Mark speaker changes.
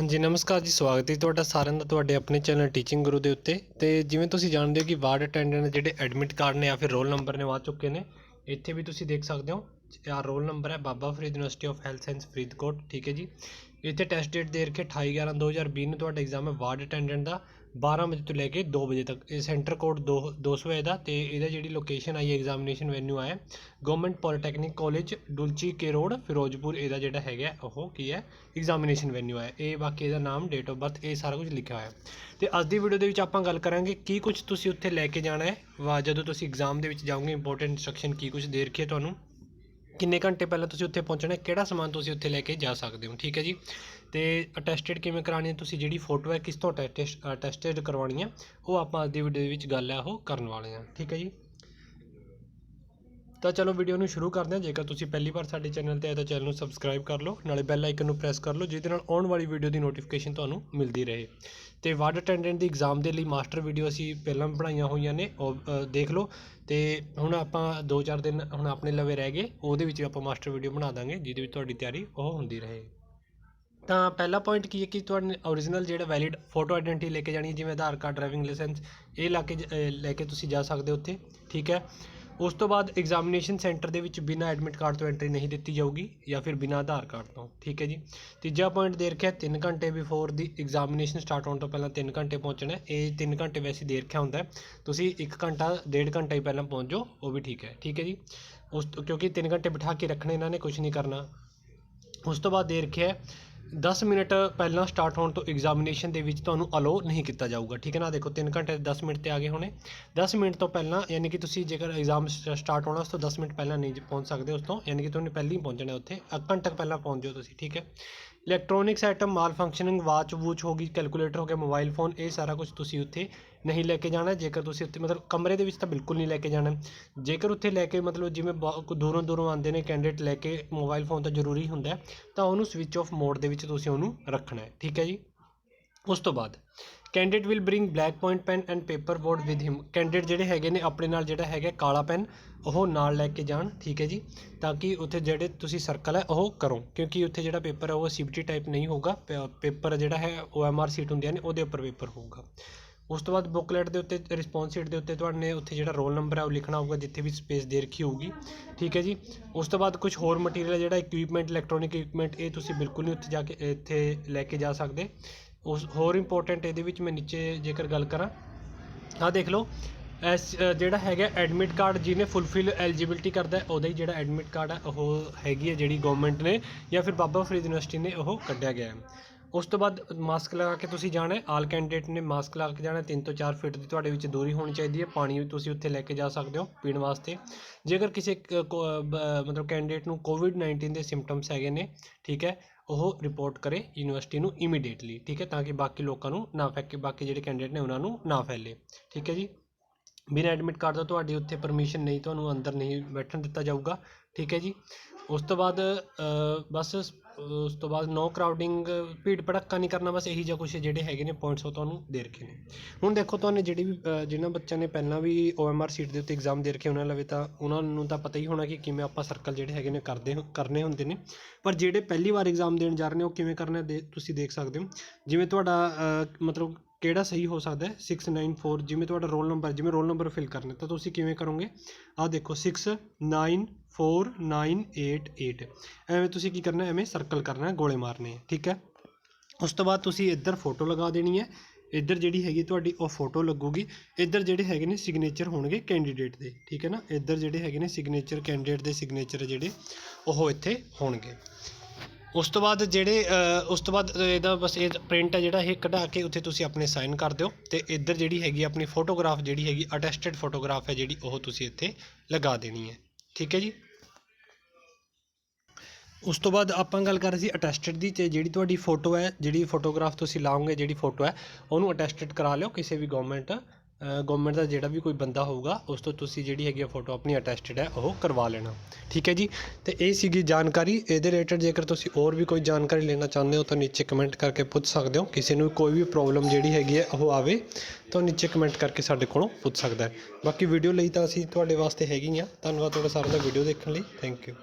Speaker 1: ਹਾਂਜੀ, ਨਮਸਕਾਰ ਜੀ, ਸਵਾਗਤ ਹੈ ਤੁਹਾਡਾ ਸਾਰਿਆਂ ਦਾ ਤੁਹਾਡੇ ਆਪਣੇ ਚੈਨਲ ਟੀਚਿੰਗ ਗੁਰੂ ਦੇ ਉੱਤੇ। ਤੇ ਜਿਵੇਂ ਤੁਸੀਂ ਜਾਣਦੇ ਹੋ ਕਿ ਵਾਰਡ ਅਟੈਂਡੈਂਟ ਜਿਹੜੇ ਐਡਮਿਟ ਕਾਰਡ ਨੇ ਜਾਂ ਫਿਰ ਰੋਲ ਨੰਬਰ ਨੇ ਆ ਚੁੱਕੇ ਨੇ, ਇੱਥੇ ਵੀ ਤੁਸੀਂ ਦੇਖ ਸਕਦੇ ਹੋ। ਆ ਰੋਲ ਨੰਬਰ ਹੈ Baba Farid university of health science Faridkot, ਠੀਕ ਹੈ ਜੀ। ਇੱਥੇ ਟੈਸਟ ਡੇਟ ਦੇ ਰੱਖੇ 28 11 2020 ਨੂੰ ਤੁਹਾਡਾ ਐਗਜ਼ਾਮ ਹੈ ਵਾਰਡ ਅਟੈਂਡੈਂਟ ਦਾ। 12 ਵਜੇ ਤੋਂ ਲੈ ਕੇ 2 ਵਜੇ ਤੱਕ। ਇਹ ਸੈਂਟਰ ਕੋਡ 2 200 ਹੈ ਦਾ ਤੇ ਇਹਦਾ ਜਿਹੜੀ ਲੋਕੇਸ਼ਨ ਆਈ ਐਗਜ਼ਾਮੀਨੇਸ਼ਨ ਵੈਨਿਊ ਆਇਆ government polytechnic college Dulchi Ke road, Firozpur ਇਹਦਾ ਜਿਹੜਾ ਹੈਗਾ ਉਹ ਕੀ ਹੈ ਐਗਜ਼ਾਮੀਨੇਸ਼ਨ ਵੈਨਿਊ ਹੈ ਇਹ ਬਾਕੀ ਇਹਦਾ ਨਾਮ ਡੇਟ ਆਫ ਬਰਥ ਇਹ ਸਾਰਾ ਕੁਝ ਲਿਖਿਆ ਹੋਇਆ। ਹੈ ਤੇ ਅੱਜ ਦੀ ਵੀਡੀਓ ਦੇ ਵਿੱਚ ਆਪਾਂ ਗੱਲ ਕਰਾਂਗੇ ਕੀ ਕੁਝ ਤੁਸੀਂ ਉੱਥੇ ਲੈ ਕੇ ਜਾਣਾ ਹੈ, ਵਾ ਜਦੋਂ ਤੁਸੀਂ ਐਗਜ਼ਾਮ ਦੇ ਵਿੱਚ ਜਾਓਗੇ ਇੰਪੋਰਟੈਂਟ ਇਨਸਟਰਕਸ਼ਨ ਕੀ ਕੁਝ ਦੇ ਰੱਖੀ ਤੁਹਾਨੂੰ। ਕਿੰਨੇ ਘੰਟੇ ਪਹਿਲਾਂ ਤੁਸੀਂ ਉੱਥੇ ਪਹੁੰਚਣਾ, ਕਿਹੜਾ ਸਮਾਨ ਤੁਸੀਂ ਉੱਥੇ ਲੈ ਕੇ ਜਾ ਸਕਦੇ ਹੋ? ਠੀਕ ਹੈ ਜੀ? ਤੇ ਅਟੈਸਟਡ ਕਿਵੇਂ ਕਰਾਣੀ ਹੈ ਤੁਸੀਂ? ਜਿਹੜੀ ਫੋਟੋ ਹੈ, ਕਿਸ ਤੋਂ ਅਟੈਸਟਡ ਕਰਵਾਉਣੀ ਹੈ, ਉਹ ਆਪਾਂ ਅੱਜ ਦੀ ਵੀਡੀਓ ਦੇ ਵਿੱਚ ਗੱਲ ਹੈ, ਉਹ ਕਰਨ ਵਾਲੇ ਹਾਂ। ਠੀਕ ਹੈ ਜੀ? ਤਾਂ ਚਲੋ ਵੀਡੀਓ ਨੂੰ ਸ਼ੁਰੂ ਕਰਦੇ ਹਾਂ। ਜੇਕਰ ਤੁਸੀਂ ਪਹਿਲੀ ਵਾਰ ਸਾਡੇ ਚੈਨਲ ਤੇ ਆਏ ਤਾਂ ਚੈਨਲ ਨੂੰ ਸਬਸਕ੍ਰਾਈਬ ਕਰ ਲਓ, ਨਾਲੇ ਬੈਲ ਆਈਕਨ ਨੂੰ ਪ੍ਰੈਸ ਕਰ ਲਓ, ਜਿਹਦੇ ਨਾਲ ਆਉਣ ਵਾਲੀ ਵੀਡੀਓ ਦੀ ਨੋਟੀਫਿਕੇਸ਼ਨ ਤੁਹਾਨੂੰ ਮਿਲਦੀ ਰਹੇ। ਤੇ ਵਾਰਡ ਅਟੈਂਡੈਂਟ ਦੀ ਐਗਜ਼ਾਮ ਦੇ ਲਈ ਮਾਸਟਰ ਵੀਡੀਓ ਅਸੀਂ ਪਹਿਲਾਂ ਬਣਾਈਆਂ ਹੋਈਆਂ ਨੇ, ਉਹ ਦੇਖ ਲਓ। ਤੇ ਹੁਣ ਆਪਾਂ 2-4 ਦਿਨ ਹੁਣ ਆਪਣੇ ਲਵੇ ਰਹਿ ਗਏ, ਉਹਦੇ ਵਿੱਚ ਆਪਾਂ ਮਾਸਟਰ ਵੀਡੀਓ ਬਣਾ ਦਾਂਗੇ, ਜਿਹਦੇ ਵਿੱਚ ਤੁਹਾਡੀ ਤਿਆਰੀ ਉਹ ਹੁੰਦੀ ਰਹੇ। ਤਾਂ ਪਹਿਲਾ ਪੁਆਇੰਟ ਕੀ ਹੈ ਕਿ ਤੁਹਾਡੇ ਓਰੀਜਨਲ ਜਿਹੜਾ ਵੈਲਿਡ ਫੋਟੋ ਆਇਡੈਂਟੀ ਲੈ ਕੇ ਜਾਣੀ ਹੈ, ਜਿਵੇਂ ਆਧਾਰ ਕਾਰਡ ਡਰਾਈਵਿੰਗ ਲਾਇਸੈਂਸ ਇਹ ਲਾ ਕੇ ਜ- ਲੈ ਕੇ ਤੁਸੀਂ ਜਾ ਸਕਦੇ ਹੋ ਉੱਥੇ, ਠੀਕ ਹੈ? ਉਸ ਤੋਂ ਬਾਅਦ ਐਗਜ਼ਾਮੀਨੇਸ਼ਨ ਸੈਂਟਰ ਦੇ ਵਿੱਚ ਬਿਨਾਂ ਐਡਮਿਟ ਕਾਰਡ ਤੋਂ ਐਂਟਰੀ ਨਹੀਂ ਦਿੱਤੀ ਜਾਊਗੀ ਜਾਂ ਫਿਰ ਬਿਨਾਂ ਆਧਾਰ ਕਾਰਡ ਤੋਂ, ਠੀਕ ਹੈ ਜੀ? ਤੀਜਾ ਪੁਆਇੰਟ ਦੇ ਰੱਖਿਆ 3 ਘੰਟੇ ਬਿਫੋਰ ਦੀ ਐਗਜ਼ਾਮੀਨੇਸ਼ਨ ਸਟਾਰਟ ਹੋਣ ਤੋਂ ਪਹਿਲਾਂ 3 ਘੰਟੇ ਪਹੁੰਚਣਾ ਇਹ 3 ਘੰਟੇ ਵੈਸੇ ਦੇ ਰੱਖਿਆ ਹੁੰਦਾ ਤੁਸੀਂ 1 ਘੰਟਾ, ਡੇਢ ਘੰਟਾ ਹੀ ਪਹਿਲਾਂ ਪਹੁੰਚ ਜਾਓ ਉਹ ਵੀ ਠੀਕ ਹੈ ਠੀਕ ਹੈ ਜੀ? ਉਸ ਕਿਉਂਕਿ 3 ਘੰਟੇ ਬਿਠਾ ਕੇ ਰੱਖਣੇ, ਇਹਨਾਂ ਨੇ ਕੁਝ ਨਹੀਂ ਕਰਨਾ। ਉਸ ਤੋਂ ਬਾਅਦ ਦੇ ਰੱਖਿਆ 10 ਮਿੰਟ ਪਹਿਲਾਂ ਸਟਾਰਟ ਹੋਣ ਤੋਂ ਐਗਜ਼ਾਮੀਨੇਸ਼ਨ ਦੇ ਵਿੱਚ ਤੁਹਾਨੂੰ ਅਲੋ ਨਹੀਂ ਕੀਤਾ ਜਾਊਗਾ, ਠੀਕ ਹੈ ਨਾ? ਦੇਖੋ 3 ਘੰਟੇ 10 ਮਿੰਟ ਤੇ ਆ ਗਏ ਹੋਣੇ। 10 ਮਿੰਟ ਤੋਂ ਪਹਿਲਾਂ, ਯਾਨੀ ਕਿ ਤੁਸੀਂ ਜੇਕਰ ਐਗਜ਼ਾਮ ਸਟਾਰਟ ਹੋਣਾ, ਉਸ ਤੋਂ 10 ਮਿੰਟ ਪਹਿਲਾਂ ਨਹੀਂ ਪਹੁੰਚ ਸਕਦੇ, ਉਸ ਤੋਂ, ਯਾਨੀ ਕਿ ਤੁਹਾਨੂੰ ਪਹਿਲਾਂ ਹੀ ਪਹੁੰਚਣਾ ਉੱਥੇ, ਅੱਧ ਘੰਟਾ ਪਹਿਲਾਂ ਪਹੁੰਚ ਜਾਓ ਤੁਸੀਂ, ਠੀਕ ਹੈ? ਇਲੈਕਟ੍ਰੋਨਿਕਸ ਆਈਟਮ ਮਾਲ ਫੰਕਸ਼ਨਿੰਗ ਵਾਚ ਵੂਚ ਹੋ ਗਈ ਕੈਲਕੂਲੇਟਰ ਹੋ ਗਿਆ ਮੋਬਾਈਲ ਫੋਨ ਇਹ ਸਾਰਾ ਕੁਝ ਤੁਸੀਂ ਉੱਥੇ ਨਹੀਂ ਲੈ ਕੇ ਜਾਣਾ। ਜੇਕਰ ਤੁਸੀਂ ਉੱਥੇ, ਮਤਲਬ ਕਮਰੇ ਦੇ ਵਿੱਚ ਤਾਂ ਬਿਲਕੁਲ ਨਹੀਂ ਲੈ ਕੇ ਜਾਣਾ। ਜੇਕਰ ਉੱਥੇ ਲੈ ਕੇ, ਮਤਲਬ ਜਿਵੇਂ ਬਹੁ- ਕੋਈ ਦੂਰੋਂ ਦੂਰੋਂ ਆਉਂਦੇ ਨੇ ਕੈਂਡੀਡੇਟ ਲੈ ਕੇ ਮੋਬਾਈਲ ਫੋਨ ਤਾਂ ਜ਼ਰੂਰੀ ਹੁੰਦਾ ਤਾਂ ਉਹਨੂੰ ਸਵਿਚ ਆਫ ਮੋਡ ਦੇ ਵਿੱਚ ਤੁਸੀਂ ਉਹਨੂੰ ਰੱਖਣਾ ਹੈ। ਠੀਕ ਹੈ ਜੀ? ਉਸ ਤੋਂ ਬਾਅਦ candidate will bring black point pen and paper board with him candidate ਜਿਹੜੇ ਹੈਗੇ ਨੇ ਆਪਣੇ ਨਾਲ ਜਿਹੜਾ ਹੈਗਾ ਕਾਲਾ ਪੈਨ ਉਹ ਨਾਲ ਲੈ ਕੇ ਜਾਣ, ਠੀਕ ਹੈ ਜੀ? ਤਾਂ ਕਿ ਉੱਥੇ ਜਿਹੜੇ ਤੁਸੀਂ ਸਰਕਲ ਹੈ, ਉਹ ਕਰੋ। ਕਿਉਂਕਿ ਉੱਥੇ ਜਿਹੜਾ ਪੇਪਰ ਹੈ, ਉਹ ਸੀਬੀਟੀ ਟਾਈਪ ਨਹੀਂ ਹੋਊਗਾ। ਪੇਪਰ ਜਿਹੜਾ ਹੈ ਓਐਮਆਰ ਸੀਟ ਹੁੰਦੀਆਂ ਨੇ, ਉਹਦੇ ਉੱਪਰ ਪੇਪਰ ਹੋਊਗਾ। ਉਸ ਤੋਂ ਬਾਅਦ ਬੁੱਕਲੈਟ ਦੇ ਉੱਤੇ ਰਿਸਪੌਂਸ ਸ਼ੀਟ ਦੇ ਉੱਤੇ ਤੁਹਾਡੇ ਉੱਥੇ ਜਿਹੜਾ ਰੋਲ ਨੰਬਰ ਹੈ, ਉਹ ਲਿਖਣਾ ਹੋਊਗਾ, ਜਿੱਥੇ ਵੀ ਸਪੇਸ ਦੇ ਰੱਖੀ ਹੋਊਗੀ। ਠੀਕ ਹੈ ਜੀ? ਉਸ ਤੋਂ ਬਾਅਦ ਕੁਝ ਹੋਰ ਮਟੀਰੀਅਲ ਜਿਹੜਾ ਇਕਵਿਪਮੈਂਟ ਇਲੈਕਟ੍ਰੋਨਿਕ ਇਕਵਿਪਮੈਂਟ ਇਹ ਤੁਸੀਂ ਬਿਲਕੁਲ ਨਹੀਂ ਉੱਥੇ ਜਾ ਕੇ, ਇੱਥੇ ਲੈ ਕੇ ਜਾ ਸਕਦੇ। ਉਸ ਹੋਰ ਇੰਪੋਰਟੈਂਟ ਇਹਦੇ ਵਿੱਚ ਮੈਂ ਨੀਚੇ ਜੇਕਰ ਗੱਲ ਕਰਾਂ, ਆਹ ਦੇਖ ਲਓ, ਐਸ ਜਿਹੜਾ ਹੈਗਾ ਐਡਮਿਟ ਕਾਰਡ ਜਿਹਨੇ ਫੁੱਲਫਿਲ ਐਲੀਜੀਬਿਲਟੀ ਕਰਦਾ ਉਹਦਾ ਹੀ ਜਿਹੜਾ ਐਡਮਿਟ ਕਾਰਡ ਹੈ ਉਹ ਹੈਗੀ ਹੈ ਜਿਹੜੀ ਗਵਰਨਮੈਂਟ ਨੇ ਜਾਂ ਫਿਰ ਬਾਬਾ ਫਰੀਦ ਯੂਨੀਵਰਸਿਟੀ ਨੇ ਉਹ ਕੱਢਿਆ ਗਿਆ ਹੈ। ਉਸ ਤੋਂ ਬਾਅਦ ਮਾਸਕ ਲਗਾ ਕੇ ਤੁਸੀਂ ਜਾਣਾ ਹੈ ਆਲ ਕੈਂਡੀਡੇਟ ਨੇ ਮਾਸਕ ਲਗਾ ਕੇ ਜਾਣਾ 3 ਤੋਂ 4 ਫੁੱਟ ਦੀ ਤੁਹਾਡੇ ਵਿੱਚ ਦੂਰੀ ਹੋਣੀ ਚਾਹੀਦੀ ਹੈ, ਪਾਣੀ ਵੀ ਤੁਸੀਂ ਉੱਥੇ ਲੈ ਕੇ ਜਾ ਸਕਦੇ ਹੋ ਪੀਣ ਵਾਸਤੇ। ਜੇਕਰ ਕਿਸੇ ਮਤਲਬ ਕੈਂਡੀਡੇਟ ਨੂੰ ਕੋਵਿਡ 19 ਦੇ ਸਿੰਪਟਮਸ ਹੈਗੇ ਨੇ, ਠੀਕ ਹੈ ਉਹ ਰਿਪੋਰਟ ਕਰੇ ਯੂਨੀਵਰਸਿਟੀ ਨੂੰ ਇਮੀਡੀਏਟਲੀ ਠੀਕ ਹੈ, ਤਾਂ ਕਿ ਬਾਕੀ ਲੋਕਾਂ ਨੂੰ ਨਾ ਫੈਕੇ, ਬਾਕੀ ਜਿਹੜੇ ਕੈਂਡੀਡੇਟ ਨੇ ਉਹਨਾਂ ਨੂੰ ਨਾ ਫੈਲੇ, ਠੀਕ ਹੈ ਜੀ? ਬਿਨਾਂ ਐਡਮਿਟ ਕਾਰਡ ਤੋਂ ਤੁਹਾਡੀ ਉੱਥੇ ਪਰਮਿਸ਼ਨ ਨਹੀਂ ਤੁਹਾਨੂੰ ਅੰਦਰ ਨਹੀਂ ਬੈਠਣ ਦਿੱਤਾ ਜਾਊਗਾ ਠੀਕ ਹੈ ਜੀ। ਉਸ ਤੋਂ ਬਾਅਦ ਬਸ ਉਸ ਤੋਂ ਬਾਅਦ ਨੋ ਕਰਾਊਡਿੰਗ ਭੀੜ ਭੜੱਕਾ ਨਹੀਂ ਕਰਨਾ ਬਸ ਇਹੀ ਜਿਹਾ ਕੁਝ ਜਿਹੜੇ ਹੈਗੇ ਨੇ ਪੁਆਇੰਟਸ ਉਹ ਤੁਹਾਨੂੰ ਦੇ ਰੱਖੇ ਨੇ। ਹੁਣ ਦੇਖੋ ਤੁਹਾਨੂੰ ਜਿਹੜੀ ਵੀ ਅ, ਜਿਨ੍ਹਾਂ ਬੱਚਿਆਂ ਨੇ ਪਹਿਲਾਂ ਵੀ ਓਐਮਆਰ ਸੀਟ ਦੇ ਉੱਤੇ ਐਗਜ਼ਾਮ ਦੇ ਰੱਖੇ ਉਹਨਾਂ ਲਵੇ ਤਾਂ ਉਹਨਾਂ ਨੂੰ ਤਾਂ ਪਤਾ ਹੀ ਹੋਣਾ ਕਿ ਕਿਵੇਂ ਆਪਾਂ ਸਰਕਲ ਜਿਹੜੇ ਹੈਗੇ ਨੇ ਕਰਦੇ ਕਰਨੇ ਹੁੰਦੇ ਨੇ। ਪਰ ਜਿਹੜੇ ਪਹਿਲੀ ਵਾਰ ਐਗਜ਼ਾਮ ਦੇਣ ਜਾ ਰਹੇ ਨੇ ਉਹ ਕਿਵੇਂ ਕਰਨਾ ਦੇ ਤੁਸੀਂ ਦੇਖ ਸਕਦੇ ਹੋ। ਜਿਵੇਂ ਤੁਹਾਡਾ ਮਤਲਬ ਕਿਹੜਾ ਸਹੀ ਹੋ ਸਕਦਾ ਹੈ? 694 ਜਿਵੇਂ ਤੁਹਾਡਾ ਰੋਲ ਨੰਬਰ ਜਿਵੇਂ ਰੋਲ ਨੰਬਰ ਫਿਲ ਕਰਨਾ, ਤਾਂ ਤੁਸੀਂ ਕਿਵੇਂ ਕਰੋਗੇ? ਆਹ ਦੇਖੋ 694988 ਐਵੇਂ ਤੁਸੀਂ ਕੀ ਕਰਨਾ, ਐਵੇਂ ਸਰਕਲ ਕਰਨਾ, ਗੋਲੇ ਮਾਰਨੇ, ਠੀਕ ਹੈ? ਉਸ ਤੋਂ ਬਾਅਦ ਤੁਸੀਂ ਇੱਧਰ ਫੋਟੋ ਲਗਾ ਦੇਣੀ ਹੈ। ਇੱਧਰ ਜਿਹੜੀ ਹੈਗੀ ਤੁਹਾਡੀ, ਉਹ ਫੋਟੋ ਲੱਗੂਗੀ। ਇੱਧਰ ਜਿਹੜੇ ਹੈਗੇ ਨੇ ਸਿਗਨੇਚਰ ਹੋਣਗੇ ਕੈਂਡੀਡੇਟ ਦੇ, ਠੀਕ ਹੈ ਨਾ? ਇੱਧਰ ਜਿਹੜੇ ਹੈਗੇ ਨੇ ਸਿਗਨੇਚਰ ਕੈਂਡੀਡੇਟ ਦੇ ਸਿਗਨੇਚਰ ਜਿਹੜੇ, ਉਹ ਇੱਥੇ ਹੋਣਗੇ। ਉਸ ਤੋਂ ਬਾਅਦ ਜਿਹੜੇ ਉਸ ਤੋਂ ਬਾਅਦ ਇਹਦਾ ਬਸ ਇਹ ਪ੍ਰਿੰਟ ਹੈ ਜਿਹੜਾ, ਇਹ ਕਢਾ ਕੇ ਉੱਥੇ ਤੁਸੀਂ ਆਪਣੇ ਸਾਈਨ ਕਰ ਦਿਓ ਤੇ ਇੱਧਰ ਜਿਹੜੀ ਹੈਗੀ ਆਪਣੀ ਫੋਟੋਗ੍ਰਾਫ ਜਿਹੜੀ ਹੈਗੀ ਅਟੈਸਟਡ ਫੋਟੋਗ੍ਰਾਫ ਹੈ ਜਿਹੜੀ, ਉਹ ਤੁਸੀਂ ਇੱਥੇ ਲਗਾ ਦੇਣੀ ਹੈ। ਠੀਕ ਹੈ ਜੀ? ਉਸ ਤੋਂ ਬਾਅਦ ਆਪਾਂ ਗੱਲ ਕਰ ਰਹੇ ਸੀ ਅਟੈਸਟਡ ਦੀ ਤੇ ਜਿਹੜੀ ਤੁਹਾਡੀ ਫੋਟੋ ਹੈ, ਜਿਹੜੀ ਫੋਟੋਗ੍ਰਾਫ ਤੁਸੀਂ ਲਾਓਗੇ, ਜਿਹੜੀ ਫੋਟੋ ਹੈ, ਉਹਨੂੰ ਅਟੈਸਟਡ ਕਰਾ ਲਿਓ, ਕਿਸੇ ਵੀ ਗਵਰਨਮੈਂਟ ਗਵਰਨਮੈਂਟ ਦਾ ਜਿਹੜਾ ਵੀ ਕੋਈ ਬੰਦਾ ਹੋਊਗਾ, ਉਸ ਤੋਂ ਤੁਸੀਂ ਜਿਹੜੀ ਹੈਗੀ ਆ ਫੋਟੋ ਆਪਣੀ ਅਟੈਸਟਡ ਹੈ, ਉਹ ਕਰਵਾ ਲੈਣਾ। ਠੀਕ ਹੈ ਜੀ? ਤੇ ਇਹ ਸੀਗੀ ਜਾਣਕਾਰੀ। ਇਹਦੇ ਰਿਲੇਟਡ ਜੇਕਰ ਤੁਸੀਂ ਹੋਰ ਵੀ ਕੋਈ ਜਾਣਕਾਰੀ ਲੈਣਾ ਚਾਹੁੰਦੇ ਹੋ, ਤਾਂ ਨੀਚੇ ਕਮੈਂਟ ਕਰਕੇ ਪੁੱਛ ਸਕਦੇ ਹੋ। ਕਿਸੇ ਨੂੰ ਕੋਈ ਵੀ ਪ੍ਰੋਬਲਮ ਜਿਹੜੀ ਹੈਗੀ ਹੈ ਉਹ ਆਵੇ, ਤਾਂ ਨੀਚੇ ਕਮੈਂਟ ਕਰਕੇ ਸਾਡੇ ਕੋਲੋਂ ਪੁੱਛ ਸਕਦਾ ਹੈ। ਬਾਕੀ ਵੀਡੀਓ ਲਈ ਤਾਂ ਅਸੀਂ ਤੁਹਾਡੇ ਵਾਸਤੇ ਹੈਗੀ ਆ। ਧੰਨਵਾਦ ਤੁਹਾਡਾ ਸਾਰਿਆਂ ਦਾ ਵੀਡੀਓ ਦੇਖਣ ਲਈ। Thank you